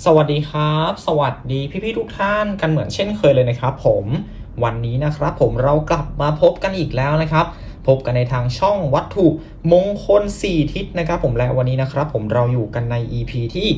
สวัสดีครับ สวัสดีพี่ๆทุกท่านกันเหมือนเช่นเคยเลยนะครับ ผมวันนี้นะครับผมเรากลับมาพบกันอีกแล้วนะครับ พบกันในทางช่องวัตถุมงคล 4 ทิศนะครับ ผมและวันนี้นะครับ ผมเราอยู่กันใน EP ที่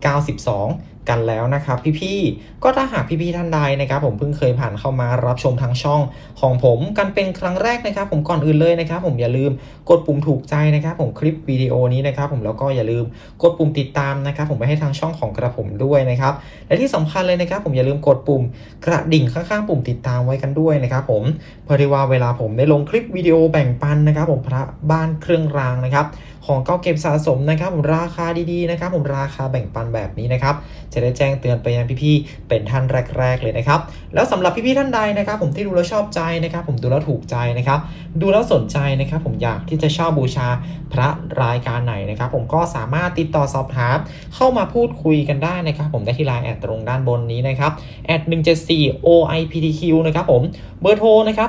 592 กันแล้วนะครับพี่ๆ ก็ถ้าหากพี่ๆท่านใดนะครับผมเพิ่งเคยผ่านเข้ามารับชมทางช่องของผมกันเป็นครั้งแรกนะครับ ผมก่อนอื่นเลยนะครับ ผมอย่าลืมกดปุ่มถูกใจนะครับ ผมคลิปวิดีโอนี้นะครับ ผมแล้วก็อย่าลืมกดปุ่มติดตามนะครับ ผมไปให้ทางช่องของกระผมด้วยนะครับ และที่สำคัญเลยนะครับ ผมอย่าลืมกดปุ่มกระดิ่งข้างๆ ปุ่มติดตามไว้กันด้วยนะครับ ผมเพื่อที่ว่าเวลาผมได้ลงคลิปวิดีโอแบ่งปันนะครับ ผมพระบ้านเครื่องรางนะครับ ของเก่าเก็บสะสมนะครับ ผมราคาดีๆนะครับ ผมราคาแบ่งปันแบบนี้นะครับจะได้แจ้งเตือนไปยังพี่ๆเป็นท่านแรก ๆ เลยนะครับ แล้วสำหรับพี่ๆท่านใดนะครับ ผมที่ดูแล้วชอบใจนะครับ ผมดูแล้วถูกใจนะครับ ดูแล้วสนใจนะครับ ผมอยากที่จะเช่าบูชาพระรายการไหนนะครับ ผมก็สามารถติดต่อสอบถามเข้ามาพูดคุยกันได้นะครับ ผมได้ที่ไลน์แอดตรงด้านบนนี้นะครับแอด174 OIPTQ นะครับผมเบอร์โทรนะครับ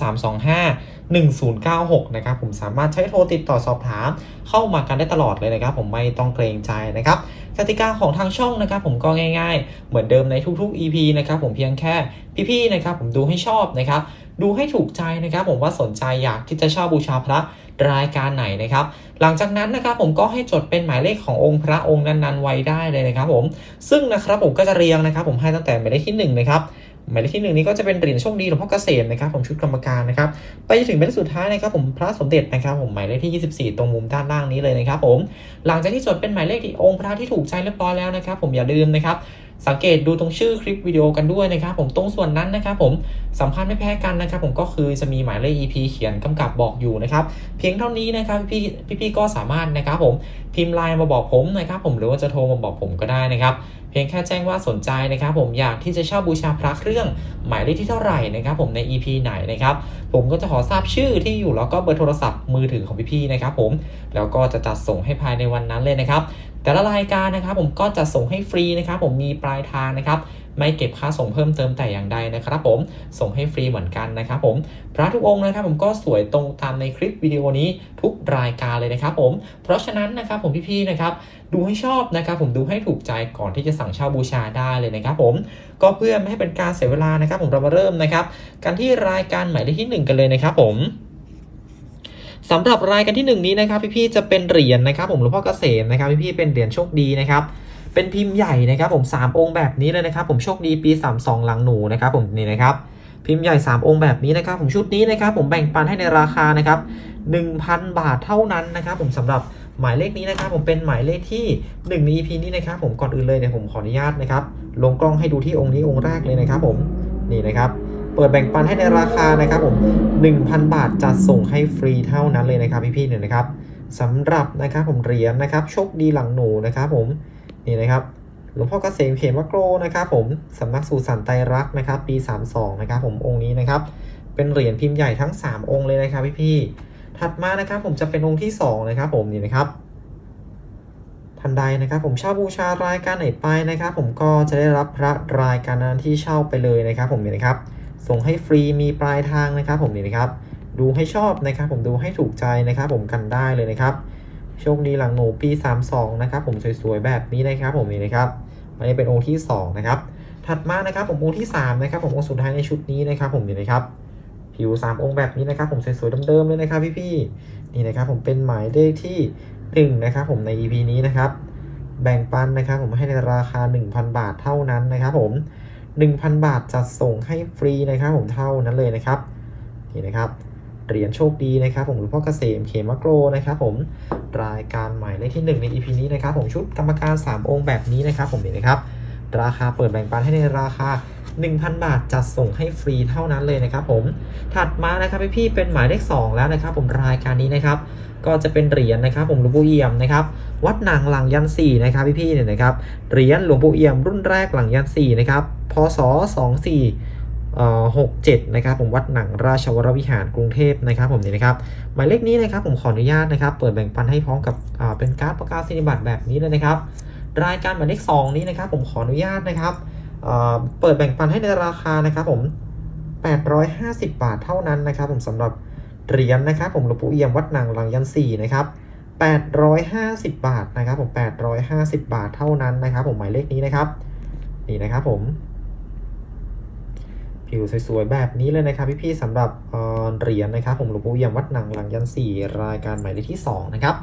090325 1096นะครับผมสามารถใช้โทรติดต่อสอบถาม เข้ามากันได้ตลอดเลยนะครับ ผมไม่ต้องเกรงใจนะครับกติกาของทางช่องนะครับผมก็ง่าย ๆ เหมือนเดิมในทุกๆ EP นะครับผมเพียงแค่พี่ๆนะครับผมดูให้ชอบนะครับดูให้ถูกใจนะครับ ผมว่าสนใจอยากที่จะเช่าบูชาพระรายการไหนนะครับ หลังจากนั้นนะครับผมก็ให้จดเป็นหมายเลขขององค์พระองค์นั้นๆไว้ได้เลยนะครับ ผมซึ่งนะครับผมก็จะเรียงนะครับ ผมให้ตั้งแต่หมายเลขที่หนึ่งนะครับ หมายเลขที่หนึ่งนี้ก็จะเป็นเหรียญโชคดีหลวงพ่อเกษมนะครับผมชุดกรรมการนะครับไปจนถึงเป็นสุดท้ายนะครับผมพระสมเด็จนะครับผมหมายเลขที่ 24 ตรงมุมด้านล่างนี้เลยนะครับผมหลังจากที่จดเป็นหมายเลขที่องค์พระที่ถูกใจเรียบร้อยแล้วนะครับผมอย่าลืมนะครับ สังเกตดูตรงชื่อคลิปวิดีโอกันด้วยนะครับผมตรงส่วนนั้นนะครับผมสำคัญไม่แพ้กันนะครับผมก็คือจะมีหมายเลข EP เขียนกำกับบอกอยู่นะครับเพียงเท่านี้นะครับพี่พี่พี่ๆก็สามารถนะครับผมพิมพ์ไลน์มาบอกผมนะครับผมหรือว่าจะโทรมาบอกผมก็ได้นะครับเพียงแค่แจ้งว่าสนใจนะครับผมอยากที่จะเช่าบูชาพระเครื่องหมายเลขที่เท่าไหร่นะครับผมใน EP ไหนนะครับผมก็จะขอทราบชื่อที่อยู่แล้วก็เบอร์โทรศัพท์มือถือของพี่ๆนะครับผมแล้วก็จะจัดส่งให้ภายในวันนั้นเลยนะครับ แต่ละรายการนะครับผมก็จะส่งให้ฟรีนะครับผมมีปลายทางนะครับไม่เก็บค่าส่งเพิ่มเติมแต่อย่างใดนะครับผมส่งให้ฟรีเหมือนกันนะครับผมพระทุกองค์นะครับผมก็สวยตรงตามในคลิปวิดีโอนี้ทุกรายการเลยนะครับผมเพราะฉะนั้นนะครับผมพี่ๆนะครับดูให้ชอบนะครับผมดูให้ถูกใจก่อนที่จะสั่งเช่าบูชาได้เลยนะครับผมก็เพื่อไม่ให้เป็นการเสียเวลานะครับผมเรามาเริ่มนะครับกันที่รายการหมายเลขที่หนึ่งกันเลยนะครับผม สำหรับรายการที่หนึ่งนี้นะครับพี่ๆจะเป็นเหรียญนะครับ ผมหลวงพ่อเกษมนะครับพี่ๆเป็นเหรียญโชคดีนะครับเป็นพิมพ์ใหญ่นะครับผมสามองค์แบบนี้เลยนะครับ ผมโชคดีปี 32 หลังหนูนะครับผมนี่นะครับพิมพ์ใหญ่ 3 องค์แบบนี้นะครับ ผมชุดนี้นะครับผมแบ่งปันให้ในราคานะครับ1,000 บาทเท่านั้นนะครับ ผมสำหรับหมายเลขนี้นะครับ ผมเป็นหมายเลขที่1ใน EP นี้นะครับ ผมก่อนอื่นเลยเนี่ยผมขออนุญาตนะครับ ลงกล้องให้ดูที่องค์นี้องค์แรกเลยนะครับ ผมนี่นะครับ เปิดแบ่งปันให้ในราคานะครับผม1,000 บาทจัดส่งให้ฟรีเท่านั้นเลยนะครับพี่ๆเนี่ยนะครับสำหรับนะครับผมเหรียญนะครับโชคดีหลังหนูนะครับผมนี่นะครับหลวงพ่อเกษมเขมวโกรนะครับผมสำนักสู่สันไตรรักนะครับ ปี 32 นะครับผมองค์นี้นะครับ เป็นเหรียญพิมพ์ใหญ่ทั้ง 3 องค์เลยนะครับพี่ๆถัดมานะครับผมจะเป็นองค์ที่ 2 นะครับผมนี่นะครับทันใดนะครับผมเช่าบูชารายการไหนไปนะครับ ผมก็จะได้รับพระรายการนั้นที่เช่าไปเลยนะครับ ผมนี่นะครับ ส่งให้ฟรีมีปลายทางนะครับ ผมนี่นะครับ ดูให้ชอบนะครับ ผมดูให้ถูกใจนะครับ ผมกันได้เลยนะครับโชคดีหลังหนูปี32นะครับ ผมสวยๆแบบนี้นะครับ ผมนี่นะครับอันนี้เป็นองค์ที่ 2 นะครับ ถัดมานะครับ ผมองค์ที่ 3 นะครับ ผมองค์สุดท้ายในชุดนี้นะครับ ผมนี่นะครับผิว 3 องค์แบบนี้นะครับ ผมสวยๆเดิมๆเลยนะครับ พี่ๆนี่นะครับ ผมเป็นหมายเลขที่1นะครับ ผมใน EP นี้นะครับ แบ่งปันนะครับ ผมให้ในราคา 1,000 บาทเท่านั้นนะครับ ผม 1,000 บาทจัดส่งให้ฟรีนะครับผมเท่านั้นเลยนะครับนี่นะครับเหรียญโชคดีนะครับผมหลวงพ่อเกษมเขมะโกรนะครับผมรายการใหม่เลขที่ 1 ใน EP นี้นะครับผมชุดกรรมการ 3 องค์แบบนี้นะครับผมนี่นะครับราคาเปิดแบ่งปันให้ในราคา 1,000 บาทจัดส่งให้ฟรีเท่านั้นเลยนะครับผมถัดมานะครับพี่ๆเป็นหมายเลข2แล้วนะครับผมรายการนี้นะครับ ก็จะเป็นเหรียญนะครับผมหลวงปู่เอี่ยมนะครับวัดหนังหลังยันสี่นะครับพี่ๆเนี่ยนะครับเหรียญหลวงปู่เอี่ยมรุ่นแรกหลังยันสี่นะครับพศสองสี่หกเจ็ดนะครับผมวัดหนังราชวรวิหารกรุงเทพนะครับผมนี่นะครับหมายเลขนี้นะครับผมขออนุญาตนะครับเปิดแบ่งปันให้พร้อมกับเป็นการ์ดประกาศนียบัตรแบบนี้เลยนะครับรายการหมายเลขสองนี้นะครับผมขออนุญาตนะครับอ่าเปิดแบ่งปันให้ในราคานะครับผม850 บาทเท่านั้นนะครับผมสำหรับ เหรียญนะครับผมหลวงปู่เอี่ยมวัดหนังหลังยันสี่นะครับ850 บาทนะครับผม850 บาทเท่านั้นนะครับ ผมหมายเลขนี้นะครับ นี่นะครับผมผิวสวยๆแบบนี้เลยนะครับพี่ๆสำหรับเอ่อเหรียญนะครับ ผมหลวงปู่เอี่ยมวัดหนังหลังยันสี่รายการหมายเลขที่ 2 นะครับ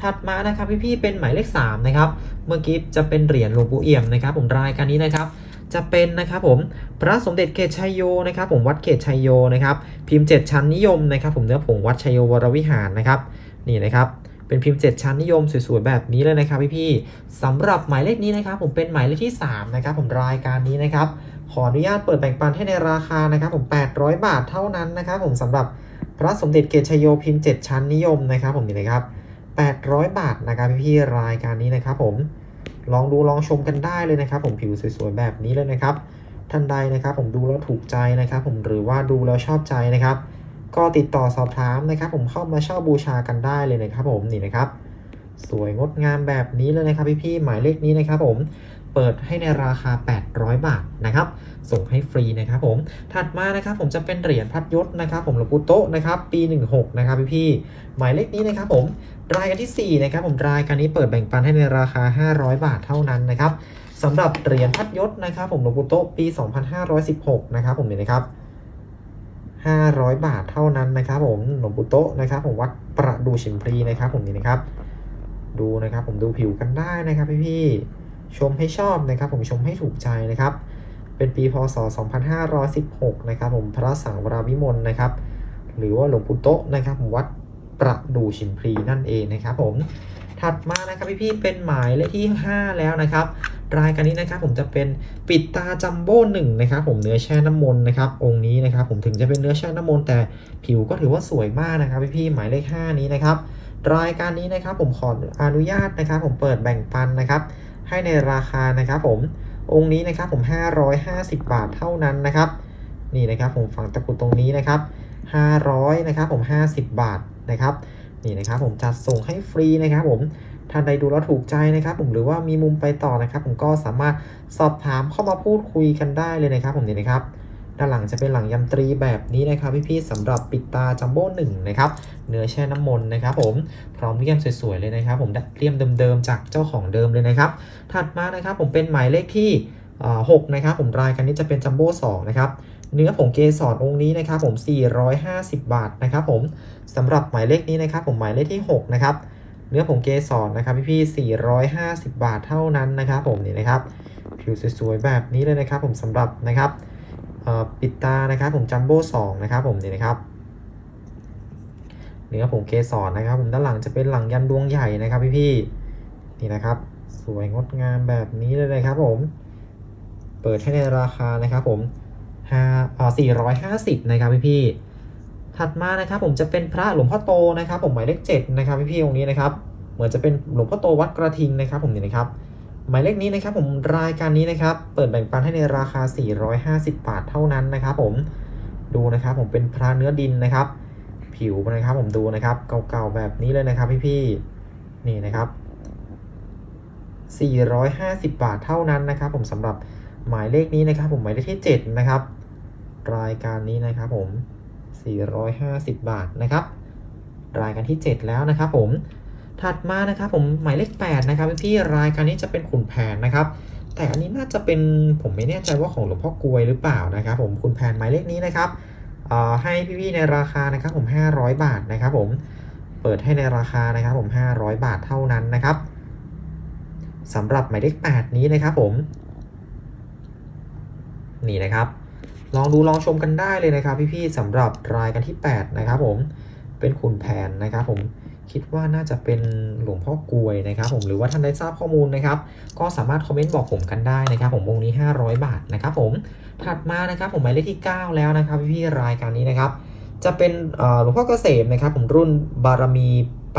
ถัดมานะครับพี่ๆเป็นหมายเลข3นะครับเมื่อกี้จะเป็นเหรียญหลวงปู่เอี่ยมนะครับ ผมรายการนี้นะครับ จะเป็นนะครับผมพระสมเด็จเกตชัยโยนะครับผมวัดเกตชัยโยนะครับพิมพ์ 7 ชั้นนิยมนะครับผมเนื้อผงวัดชัยโยวรวิหารนะครับนี่นะครับเป็นพิมพ์ 7 ชั้นนิยมสวยๆแบบนี้เลยนะครับพี่ๆสำหรับหมายเลขนี้นะครับผมเป็นหมายเลขที่ 3 นะครับผมรายการนี้นะครับขออนุญาตเปิดแบ่งปันให้ในราคานะครับผม 800 บาทเท่านั้นนะครับผมสำหรับพระสมเด็จเกตชัยโยพิมพ์ 7 ชั้นนิยมนะครับผมนี่นะครับ800 บาทนะครับพี่ๆรายการนี้นะครับผม ลองดูลองชมกันได้เลยนะครับ ผมผิวสวยๆแบบนี้เลยนะครับ ท่านใดนะครับ ผมดูแล้วถูกใจนะครับ ผมหรือว่าดูแล้วชอบใจนะครับ ก็ติดต่อสอบถามนะครับ ผมเข้ามาเช่าบูชากันได้เลยนะครับ ผมนี่นะครับ สวยงดงามแบบนี้เลยนะครับพี่ๆหมายเลขนี้นะครับ ผม เปิดให้ในราคา 800 บาทนะครับส่งให้ฟรีนะครับผมถัดมานะครับผมจะเป็นเหรียญพัดยศนะครับผมหลวงปู่โตนะครับปี 16 นะครับพี่ๆหมายเลขนี้นะครับผมรายการที่ 4 นะครับผมรายการนี้เปิดแบ่งปันให้ในราคา 500 บาทเท่านั้นนะครับสำหรับเหรียญพัดยศนะครับผมหลวงปู่โตปี 2516 นะครับผมนี่นะครับ500 บาทเท่านั้นนะครับผมหลวงปู่โตนะครับผมวัดประดูชิมพลีนะครับผมนี่นะครับ ดูนะครับผมดูผิวกันได้นะครับพี่ๆ ชมให้ชอบนะครับผมชมให้ถูกใจนะครับ เป็นปีพศ 2516 นะครับผมพระสังวราวิมลนะครับ หรือว่าหลวงปู่โตนะครับผมวัดประดูชิมพลีนั่นเองนะครับผมถัดมานะครับพี่ๆเป็นหมายเลขที่ 5 แล้วนะครับ รายการนี้นะครับผมจะเป็นปิดตาจัมโบ้หนึ่งนะครับ ผมเนื้อแช่น้ำมนต์นะครับ องค์นี้นะครับ ผมถึงจะเป็นเนื้อแช่น้ำมนต์แต่ผิวก็ถือว่าสวยมากนะครับพี่ๆหมายเลข 5 นี้นะครับ รายการนี้นะครับผมขออนุญาตนะครับ ผมเปิดแบ่งปันนะครับ ให้ในราคานะครับผมองค์นี้นะครับผม 550 บาทเท่านั้นนะครับนี่นะครับผมฝังตะกรุดตรงนี้นะครับ 500นะครับผม50 บาทนะครับนี่นะครับผมจัดส่งให้ฟรีนะครับผมท่านใดดูแล้วถูกใจนะครับ ผมหรือว่ามีมุมไปต่อนะครับ ผมก็สามารถสอบถามเข้ามาพูดคุยกันได้เลยนะครับ ผมนี่นะครับ ด้านหลังจะเป็นหลังยำตรีแบบนี้นะครับพี่ๆสำหรับปิดตาจัมโบ้หนึ่งนะครับเนื้อแช่น้ำมนต์นะครับผมพร้อมเลี่ยมสวยๆเลยนะครับ ผมเลี่ยมเดิมๆจากเจ้าของเดิมเลยนะครับ ถัดมานะครับผมเป็นหมายเลขที่อ่า6นะครับผมรายกันนี้จะเป็นจัมโบ้2นะครับเนื้อผงเกสรองค์นี้นะครับผม 450 บาทนะครับผมสำหรับหมายเลขนี้นะครับผมหมายเลขที่ 6 นะครับ เนื้อผงเกสรนะครับพี่พี่450 บาทเท่านั้นนะครับผมนี่นะครับ ผิวสวยๆแบบนี้เลยนะครับผมสำหรับนะครับ ปิดตานะครับผมจัมโบ้2นะครับผมนี่นะครับเนื้อผงเกสรนะครับผมด้านหลังจะเป็นหลังยันดวงใหญ่นะครับพี่พี่นี่นะครับ สวยงดงามแบบนี้เลยนะครับผม เปิดให้ในราคานะครับผมห้าอ่าสี่ร้อยห้าสิบนะครับพี่พี่ถัดมานะครับผมจะเป็นพระหลวงพ่อโตนะครับ ผมหมายเลขเจ็ดนะครับพี่พี่องค์นี้นะครับ เหมือนจะเป็นหลวงพ่อโตวัดกระทิงนะครับ ผมนี่นะครับ หมายเลขนี้นะครับผมรายการนี้นะครับ เปิดแบ่งปันให้ในราคา 450 บาทเท่านั้นนะครับ ผมดูนะครับผมเป็นพระเนื้อดินนะครับ ผิวนะครับผมดูนะครับเก่าๆแบบนี้เลยนะครับพี่ๆนี่นะครับ 450 บาทเท่านั้นนะครับ ผมสำหรับหมายเลขนี้นะครับ ผมหมายเลขที่ 7 นะครับ รายการนี้นะครับผม 450 บาทนะครับ รายการที่ 7 แล้วนะครับผม ถัดมานะครับผมหมายเลข8นะครับพี่รายการนี้จะเป็นขุนแผนนะครับ แต่อันนี้น่าจะเป็นผมไม่แน่ใจว่าของหลวงพ่อกลวยหรือเปล่านะครับผมขุนแผนหมายเลขนี้นะครับให้พี่ๆในราคานะครับผม 500 บาทนะครับผมเปิดให้ในราคานะครับผม 500 บาทเท่านั้นนะครับสำหรับหมายเลข8นี้นะครับผมนี่นะครับ ลองดูลองชมกันได้เลยนะครับ พี่ๆสำหรับรายกันที่ 8 นะครับผมเป็นขุนแผนนะครับผม คิดว่าน่าจะเป็นหลวงพ่อกลวยนะครับผมหรือว่าท่านได้ทราบข้อมูลนะครับก็สามารถคอมเมนต์บอกผมกันได้นะครับ ผมวงนี้ 500 บาทนะครับผมถัดมานะครับผมหมายเลขที่ 9 แล้วนะครับพี่รายการนี้นะครับ จะเป็นหลวงพ่อเกษมนะครับ ผมรุ่นบารมี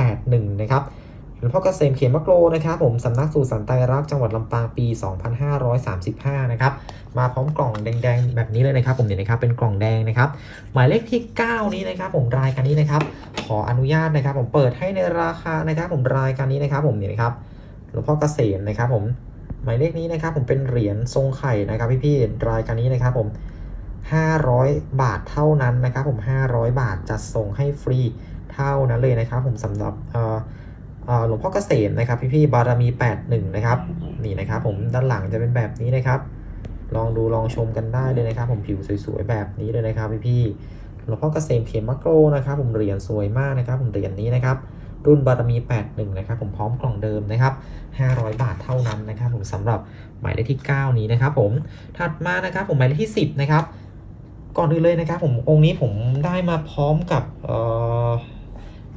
81 นะครับ หลวงพ่อเกษมเขียนมะโกรนะครับผมสำนักสู่สันไตรรักจังหวัดลำปางปี 2535 นะครับ มาพร้อมกล่องแดงๆ แบบนี้เลยนะครับ ผมเนี่ยนะครับเป็นกล่องแดงนะครับ หมายเลขที่ 9 นี้นะครับ ผมรายการนี้นะครับ ขออนุญาตนะครับ ผมเปิดให้ในราคานะครับผมรายการนี้นะครับ ผมเนี่ยนะครับหลวงพ่อเกษมนะครับ ผมหมายเลขนี้นะครับ ผมเป็นเหรียญทรงไข่นะครับพี่ๆรายการนี้นะครับ ผม 500 บาทเท่านั้นนะครับ ผม 500 บาทจัดส่งให้ฟรีเท่านั้นเลยนะครับ ผมสำหรับเอ่อ หลวงพ่อเกษมนะครับพี่ๆบารมี 81 นะครับนี่นะครับผมด้านหลังจะเป็นแบบนี้นะครับ ลองดูลองชมกันได้เลยนะครับ ผมผิวสวยๆแบบนี้เลยนะครับพี่ๆหลวงพ่อเกษมเขมมะโกรนะครับ ผมเหรียญสวยมากนะครับ ผมเหรียญนี้นะครับรุ่นบารมี 81 นะครับ ผมพร้อมกล่องเดิมนะครับ 500 บาทเท่านั้นนะครับ ผมสำหรับหมายเลขที่ 9 นี้นะครับ ผมถัดมานะครับ ผมหมายเลขที่ 10 นะครับ ก่อนอื่นเลยนะครับ ผมองค์นี้ผมได้มาพร้อมกับเอ่อ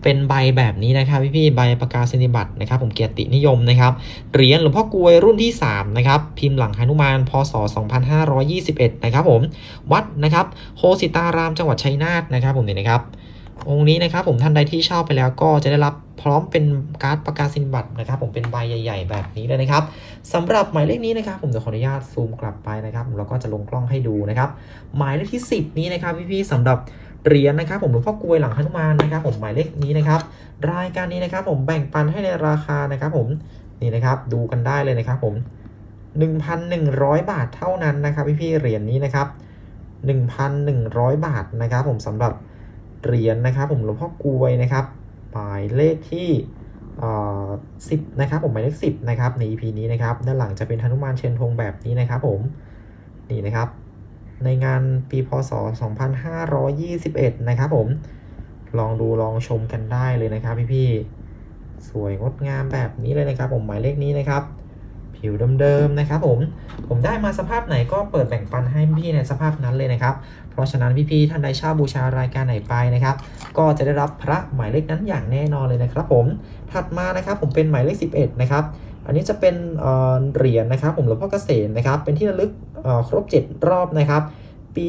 เป็นใบแบบนี้นะครับพี่ๆใบประกาศนียบัตรนะครับ ผมเกียรตินิยมนะครับเหรียญหลวงพ่อกลวยรุ่นที่3นะครับพิมพ์หลังหนุมานพศ 2521 นะครับผมวัดนะครับโคสิตารามจังหวัดชัยนาทนะครับผมเนี่นะครับองค์นี้นะครับผมท่านใดที่เช่าไปแล้วก็จะได้รับพร้อมเป็นการ์ดประกาศนียบัตรนะครับ ผมเป็นใบใหญ่ ๆ แบบนี้เลยนะครับสำหรับหมายเลขนี้นะครับ ผมจะขออนุญาตซูมกลับไปนะครับแล้วก็จะลงกล้องให้ดูนะครับ หมายเลขที่ 10 นี้นะครับพี่ๆสำหรับ เหรียญนะครับผมหลวงพ่อกลวยหลังหนุมานนะครับผมหมายเลขนี้นะครับ รายการนี้นะครับผมแบ่งปันให้ในราคานะครับผมนี่นะครับดูกันได้เลยนะครับผม1,100 บาทเท่านั้นนะครับพี่ๆเหรียญนี้นะครับ 1,100 บาทนะครับผมสำหรับเหรียญนะครับผมหลวงพ่อกลวยนะครับหมายเลขที่สิบนะครับผมหมายเลขสิบนะครับใน EP นี้นะครับด้านหลังจะเป็นธนุมานเชนธงแบบนี้นะครับผมนี่นะครับ ในงานปีพศ 2521 นะครับผม ลองดูลองชมกันได้เลยนะครับพี่ๆ สวยงดงามแบบนี้เลยนะครับ ผมหมายเลขนี้นะครับ ผิวเดิมๆนะครับ ผม ผมได้มาสภาพไหนก็เปิดแบ่งปันให้พี่ในสภาพนั้นเลยนะครับ เพราะฉะนั้นพี่ๆท่านใดช่าบูชารายการไหนไปนะครับ ก็จะได้รับพระหมายเลขนั้นอย่างแน่นอนเลยนะครับ ผม ถัดมานะครับผมเป็นหมายเลข 11 นะครับ อันนี้จะเป็นเหรียญนะครับผมหลวงพ่อเกษมนะครับ เป็นที่ระลึกครบ 7 รอบนะครับ ปี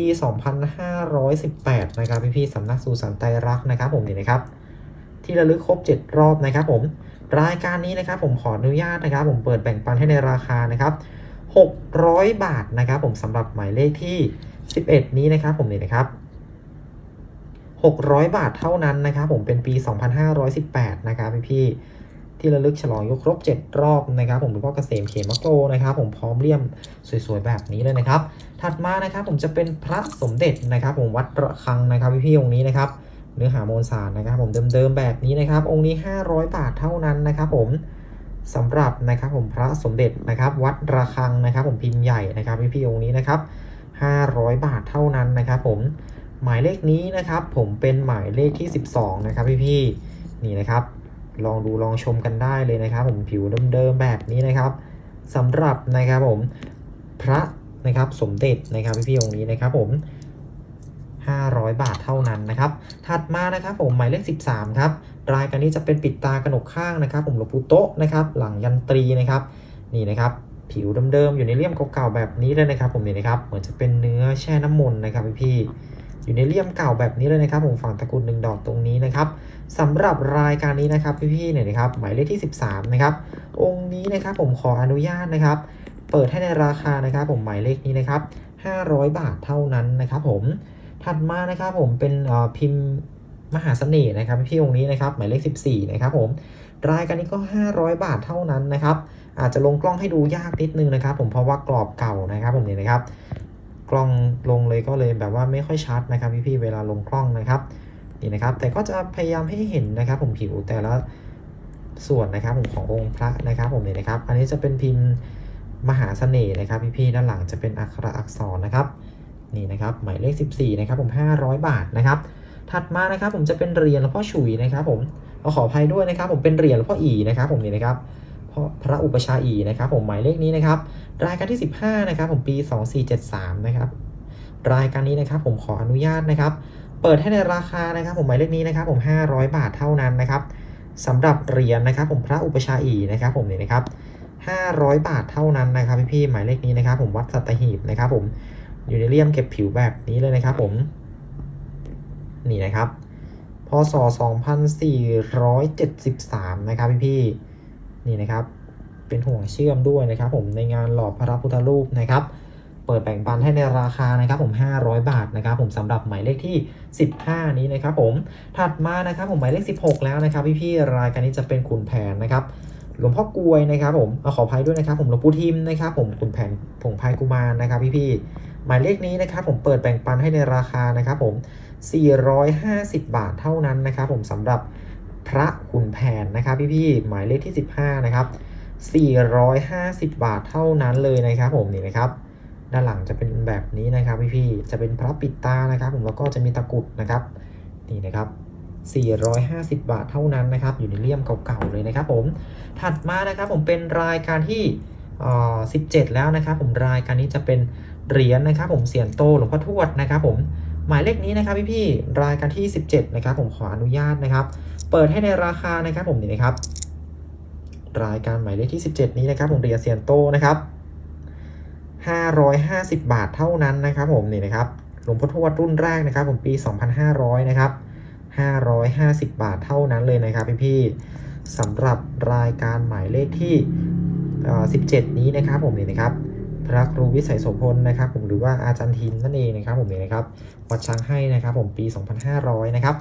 2518 นะครับพี่ๆสำนักสู่สันไตรรักนะครับผมนี่นะครับ ที่ระลึกครบ 7 รอบนะครับผมรายการนี้นะครับผมขออนุญาตนะครับ ผมเปิดแบ่งปันให้ในราคานะครับ600 บาทนะครับ ผมสำหรับหมายเลขที่ 11 นี้นะครับ ผมนี่นะครับ600 บาทเท่านั้นนะครับ ผมเป็นปี 2518 นะครับพี่ๆ ที่ระลึกฉลองยกครบ 7 รอบนะครับ ผมหลวงพ่อเกษมเขมะโกนะครับ ผมพร้อมเลี่ยมสวยๆแบบนี้เลยนะครับ ถัดมานะครับผมจะเป็นพระสมเด็จนะครับ ผมวัดระฆังนะครับพี่ๆองค์นี้นะครับ เนื้อหามวลสารนะครับ ผมเดิมๆแบบนี้นะครับ องค์นี้ 500 บาทเท่านั้นนะครับ ผมสำหรับนะครับผมพระสมเด็จนะครับ วัดระฆังนะครับ ผมพิมพ์ใหญ่นะครับพี่ๆองค์นี้นะครับ 500 บาทเท่านั้นนะครับ ผมหมายเลขนี้นะครับ ผมเป็นหมายเลขที่ 12 นะครับพี่ๆนี่นะครับ ลองดูลองชมกันได้เลยนะครับ ผมผิวเดิมๆแบบนี้นะครับสำหรับนะครับผมพระนะครับสมเด็จนะครับพี่ๆองค์นี้นะครับผม500 บาทเท่านั้นนะครับ ถัดมานะครับผมหมายเลข 13 ครับ รายการนี้จะเป็นปิดตากระหนกข้างนะครับ ผมหลวงปู่โต๊ะนะครับ หลังยันตรีนะครับ นี่นะครับ ผิวเดิมๆอยู่ในเลี่ยมเก่าๆแบบนี้เลยนะครับ ผมนี่นะครับ เหมือนจะเป็นเนื้อแช่น้ำมนต์นะครับพี่ๆ อยู่ในเลี่ยมเก่าแบบนี้เลยนะครับผมฝั่งตะกุดหนึ่งดอกตรงนี้นะครับสำหรับรายการนี้นะครับพี่ๆเนี่ยนะครับหมายเลขที่ 13นะครับองค์นี้นะครับผมขออนุญาตนะครับ เปิดให้ในราคานะครับ ผมหมายเลขนี้นะครับ500 บาทเท่านั้นนะครับผมถัดมานะครับผมเป็นพิมพ์มหาเสน่ห์นะครับพี่องค์นี้นะครับหมายเลข 14นะครับผมรายการนี้ก็ 500 บาทเท่านั้นนะครับอาจจะลงกล้องให้ดูยากนิดนึงนะครับ ผมเพราะว่ากรอบเก่านะครับผมเนี่ยนะครับ กล้องลงเลยก็เลยแบบว่าไม่ค่อยชัดนะครับพี่ๆเวลาลงกล้องนะครับนี่นะครับ แต่ก็จะพยายามให้เห็นนะครับ ผมผิวแต่ละส่วนนะครับผมขององค์พระนะครับ ผมเนี่ยนะครับ อันนี้จะเป็นพิมพ์มหาเสน่ห์นะครับ พี่ๆด้านหลังจะเป็นอักขระอักษรนะครับนี่นะครับหมายเลข 14 นะครับผม 500 บาทนะครับ ถัดมานะครับผมจะเป็นเหรียญหลวงพ่อฉุยนะครับ ผมเอาขออภัยด้วยนะครับ ผมเป็นเหรียญหลวงพ่ออีนะครับ ผมนี่นะครับ พราะพระอุปชาอีนะครับผมหมายเลขนี้นะครับ รายการที่ 15นะครับผมปี 2473นะครับรายการนี้นะครับผมขออนุญาตนะครับ เปิดให้ในราคานะครับ ผมหมายเลขนี้นะครับ ผม 500 บาทเท่านั้นนะครับสำหรับเหรียญนะครับ ผมพระอุปชาอีนะครับผมนี่นะครับ500 บาทเท่านั้นนะครับพี่ๆหมายเลขนี้นะครับ ผมวัดสัตหีบนะครับ ผมอยู่ในเลี่ยมเก็บผิวแบบนี้เลยนะครับ ผมนี่นะครับพศ 2473 นะครับพี่ๆ นี่นะครับ เป็นห่วงเชื่อมด้วยนะครับ ผมในงานหล่อพระพุทธรูปนะครับเปิดแบ่งปันให้ในราคานะครับผม 500 บาทนะครับผมสำหรับหมายเลขที่ 15 นี้นะครับผมถัดมานะครับผมหมายเลข 16 แล้วนะครับ พี่ๆรายการนี้จะเป็นขุนแผนนะครับหลวงพ่อกวยนะครับผมขออภัยด้วยนะครับ ผมหลวงปู่ทิมนะครับผมขุนแผนผงพายกุมารนะครับ พี่ๆหมายเลขนี้นะครับ ผมเปิดแบ่งปันให้ในราคานะครับผม 450 บาทเท่านั้นนะครับ ผมสำหรับ พระขุนแผนนะครับพี่ๆหมายเลขที่ 15 นะครับ 450 บาทเท่านั้นเลยนะครับผมนี่นะครับ ด้านหลังจะเป็นแบบนี้นะครับพี่ๆจะเป็นพระปิดตานะครับ ผมแล้วก็จะมีตะกุดนะครับนี่นะครับ450 บาทเท่านั้นนะครับ อยู่ในเลี่ยมเก่าๆเลยนะครับ ผม ถัดมานะครับผมเป็นรายการที่เอ่อ17 แล้วนะครับ ผมรายการนี้จะเป็นเหรียญนะครับ ผมเสียนโตหลวงพ่อทวดนะครับ ผมหมายเลขนี้นะครับพี่ๆรายการที่ 17 นะครับ ผมขออนุญาตนะครับ เปิดให้ในราคานะครับผมนี่นะครับ รายการหมายเลขที่ 17 นี้นะครับ ผมเรียเสียนโตนะครับ550 บาทเท่านั้นนะครับ ผมนี่นะครับหลวงพ่อทวดรุ่นแรกนะครับ ผมปี 2500 นะครับ 550 บาทเท่านั้นเลยนะครับพี่ๆสำหรับรายการหมายเลขที่เอ่อ17 นี้นะครับ ผมนี่นะครับ พระครูวิสัยโสพลนะครับ ผมหรือว่าอาจารย์ทิมนั่นเองนะครับ ผมนี่นะครับวัดช้างให้นะครับ ผมปี 2500 นะครับ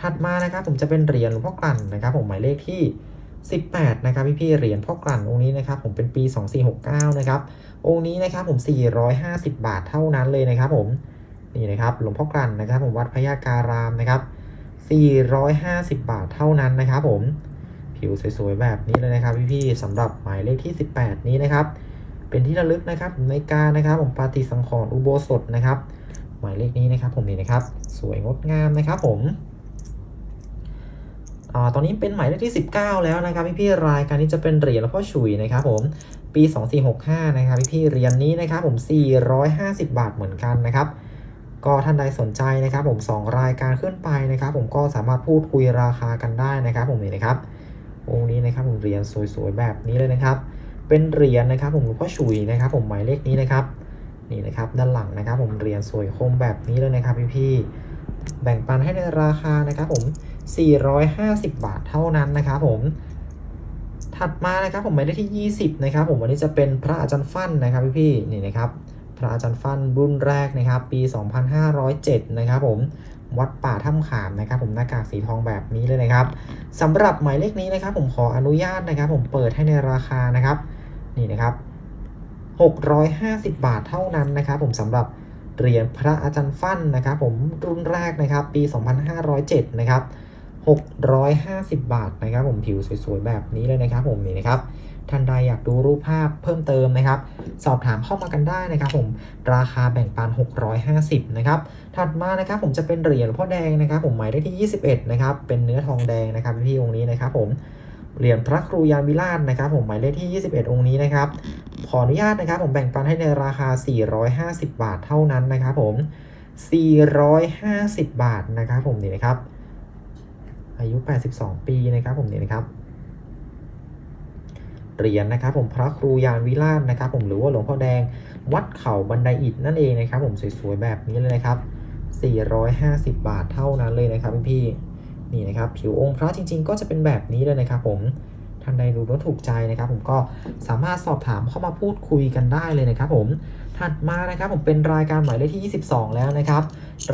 ถัดมานะครับผมจะเป็นเหรียญหลวงพ่อกลั่นนะครับ ผมหมายเลขที่ 18 นะครับพี่ๆเหรียญพ่อกลั่นองค์นี้นะครับผมเป็นปี 2469 นะครับองค์นี้นะครับผม 450 บาทเท่านั้นเลยนะครับ ผมนี่นะครับหลวงพ่อกลั่นนะครับ ผมวัดพระยาการามนะครับ 450 บาทเท่านั้นนะครับ ผมผิวสวยๆแบบนี้เลยนะครับพี่ๆสำหรับหมายเลขที่ 18 นี้นะครับ เป็นที่ระลึกนะครับในการนะครับ ผมปาฏิสังขรณ์อุโบสถนะครับ หมายเลขนี้นะครับ ผมนี่นะครับ สวยงดงามนะครับ ผม ตอนนี้เป็นหมายเลขที่ 19 แล้วนะครับพี่ๆรายการนี้จะเป็นเหรียญหลวงพ่อฉุยนะครับผมปี 2465 นะครับพี่ๆเหรียญนี้นะครับผม 450 บาทเหมือนกันนะครับ ก็ท่านใดสนใจนะครับ ผม 2 รายการขึ้นไปนะครับ ผมก็สามารถพูดคุยราคากันได้นะครับ ผมนี่นะครับองค์นี้นะครับผมเหรียญสวยๆแบบนี้เลยนะครับ เป็นเหรียญนะครับ ผมหลวงพ่อฉุยนะครับ ผมหมายเลขนี้นะครับนี่นะครับด้านหลังนะครับ ผมเหรียญสวยคมแบบนี้เลยนะครับพี่ๆแบ่งปันให้ในราคานะครับ ผม 450 บาทเท่านั้นนะครับผม ถัดมานะครับผมหมายเลขที่ 20 นะครับ ผมวันนี้จะเป็นพระอาจารย์ฟั่นนะครับพี่ๆนี่นะครับพระอาจารย์ฟั่นรุ่นแรกนะครับ ปี 2507 นะครับผมวัดป่าถ้ำขามนะครับ ผมหน้ากากสีทองแบบนี้เลยนะครับสำหรับหมายเลขนี้นะครับ ผมขออนุญาตนะครับ ผมเปิดให้ในราคานะครับนี่นะครับ 650 บาทเท่านั้นนะครับ ผมสำหรับเหรียญพระอาจารย์ฟั่นนะครับ ผมรุ่นแรกนะครับ ปี 2507 นะครับ 650 บาทนะครับผมผิวสวยๆแบบนี้เลยนะครับผมนี่นะครับท่านใดอยากดูรูปภาพเพิ่มเติมนะครับ สอบถามเข้ามากันได้นะครับ ผมราคาแบ่งปัน 650 นะครับ ถัดมานะครับผมจะเป็นเหรียญพ่อแดงนะครับ ผมหมายเลขที่ 21 นะครับ เป็นเนื้อทองแดงนะครับพี่องค์นี้นะครับ ผมเหรียญพระครูยานวิราชนะครับ ผมหมายเลขที่ 21 องค์นี้นะครับ ขออนุญาตนะครับ ผมแบ่งปันให้ในราคา 450 บาทเท่านั้นนะครับ ผม 450 บาทนะครับ ผมนี่นะครับ อายุ 82 ปีนะครับผมเนี่ยนะครับเหรียญนะครับผมพระครูยานวิราชนะครับผมหรือว่าหลวงพ่อแดงวัดเขาบันไดอิฐนั่นเองนะครับผมสวยๆแบบนี้เลยนะครับ 450 บาทเท่านั้นเลยนะครับพี่นี่นะครับผิวองค์พระจริง ๆ ก็จะเป็นแบบนี้เลยนะครับผม ท่านใดดูแล้วถูกใจนะครับ ผมก็สามารถสอบถามเข้ามาพูดคุยกันได้เลยนะครับ ผมถัดมานะครับผมเป็นรายการหมายเลขที่ 22 แล้วนะครับ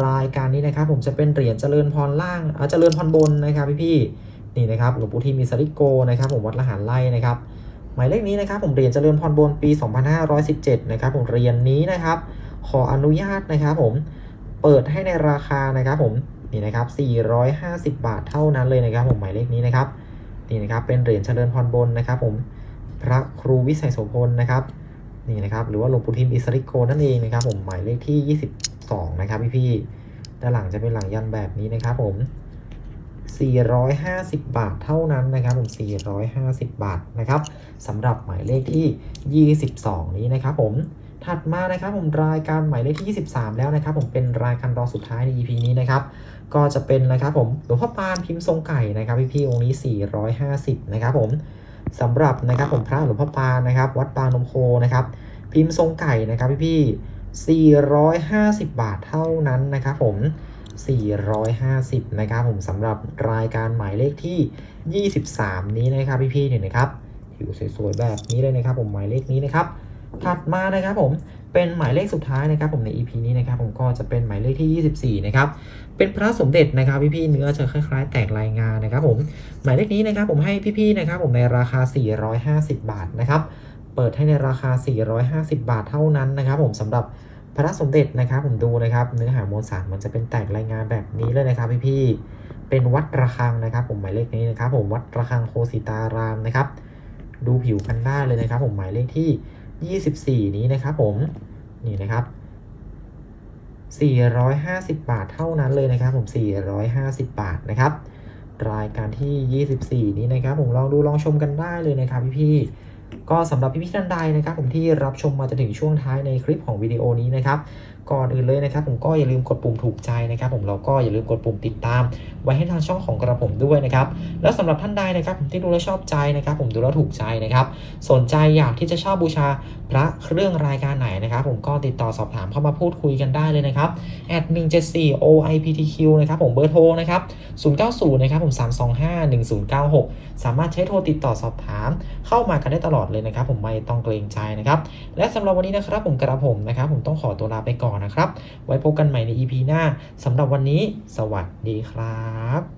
รายการนี้นะครับ ผมจะเป็นเหรียญเจริญพรล่างเออเจริญพรบนนะครับพี่ๆนี่นะครับหลวงปู่ทิมมีสริโกนะครับ ผมวัดละหารไล่นะครับ หมายเลขนี้นะครับ ผมเหรียญเจริญพรบนปี 2517 นะครับ ผมเหรียญนี้นะครับ ขออนุญาตนะครับ ผมเปิดให้ในราคานะครับ ผมนี่นะครับ450 บาทเท่านั้นเลยนะครับ ผมหมายเลขนี้นะครับ นี่นะครับเป็นเหรียญเจริญพรบนนะครับผมพระครูวิสัยโสพลนะครับนี่นะครับหรือว่าหลวงปู่ทิมอิสริโกนั่นเองนะครับผมหมายเลขที่ 22 นะครับพี่ๆด้านหลังจะเป็นหลังยันแบบนี้นะครับผม 450 บาทเท่านั้นนะครับผม 450 บาทนะครับสำหรับหมายเลขที่ 22 นี้นะครับผมถัดมานะครับผมรายการหมายเลขที่ 23 แล้วนะครับผมเป็นรายการรองสุดท้ายใน EP นี้นะครับ ก็จะเป็นนะครับผมหลวงพ่อปานพิมพ์ทรงไก่นะครับพี่ๆองค์นี้ 450นะครับผมสำหรับนะครับผมพระหลวงพ่อปานนะครับ วัดปางนมโคนะครับพิมพ์ทรงไก่นะครับพี่ๆ450 บาทเท่านั้นนะครับผม450นะครับผมสำหรับรายการหมายเลขที่ 23 นี้นะครับพี่ๆเนี่ยนะครับผิวสวยๆแบบนี้เลยนะครับผมหมายเลขนี้นะครับถัดมานะครับผม เป็นหมายเลขสุดท้ายนะครับผมใน EP นี้นะครับผมก็จะเป็นหมายเลขที่ 24 นะครับ เป็นพระสมเด็จนะครับพี่ๆเนื้อจะคล้ายๆ แตกลายงานนะครับผมหมายเลขนี้นะครับผมให้พี่ๆนะครับผมในราคา 450 บาทนะครับเปิดให้ในราคา 450 บาทเท่านั้นนะครับผมสำหรับพระสมเด็จนะครับผมดูนะครับเนื้อหามวลสารมันจะเป็นแตกรายงานแบบนี้เลยนะครับพี่ๆเป็นวัดระฆังนะครับ ผมหมายเลขนี้นะครับ ผมวัดระฆังโคสิตารามนะครับ ดูผิวกันได้เลยนะครับ ผมหมายเลขที่ 24 นี้นะครับผมนี่นะครับ 450 บาทเท่านั้นเลยนะครับ ผม 450 บาทนะครับ รายการที่ 24 นี้นะครับ ผมลองดูลองชมกันได้เลยนะครับพี่ๆก็สำหรับพี่ๆท่านใดนะครับ ผมที่รับชมมาจนถึงช่วงท้ายในคลิปของวิดีโอนี้นะครับ ก่อนอื่นเลยนะครับผมก็อย่าลืมกดปุ่มถูกใจนะครับ ผมแล้วก็อย่าลืมกดปุ่มติดตาม ไว้ให้ทางช่องของกระผมด้วยนะครับแล้วสำหรับท่านใดนะครับผมที่ดูแล้วชอบใจนะครับ ผมดูแล้วถูกใจนะครับ สนใจอยากที่จะเช่าบูชาพระเครื่องรายการไหนนะครับ ผมก็ติดต่อสอบถามเข้ามาพูดคุยกันได้เลยนะครับ at 174 oiptq นะครับผมเบอร์โทรนะครับ090นะครับผม325 1096 สามารถใช้โทรติดต่อสอบถาม เข้ามากันได้ตลอดเลยนะครับ ผมไม่ต้องเกรงใจนะครับและสำหรับวันนี้นะครับผมกระผมนะครับ ผมต้องขอตัวลาไปก่อนนะครับ ไว้พบกันใหม่ใน EP หน้าสำหรับวันนี้ สวัสดีครับ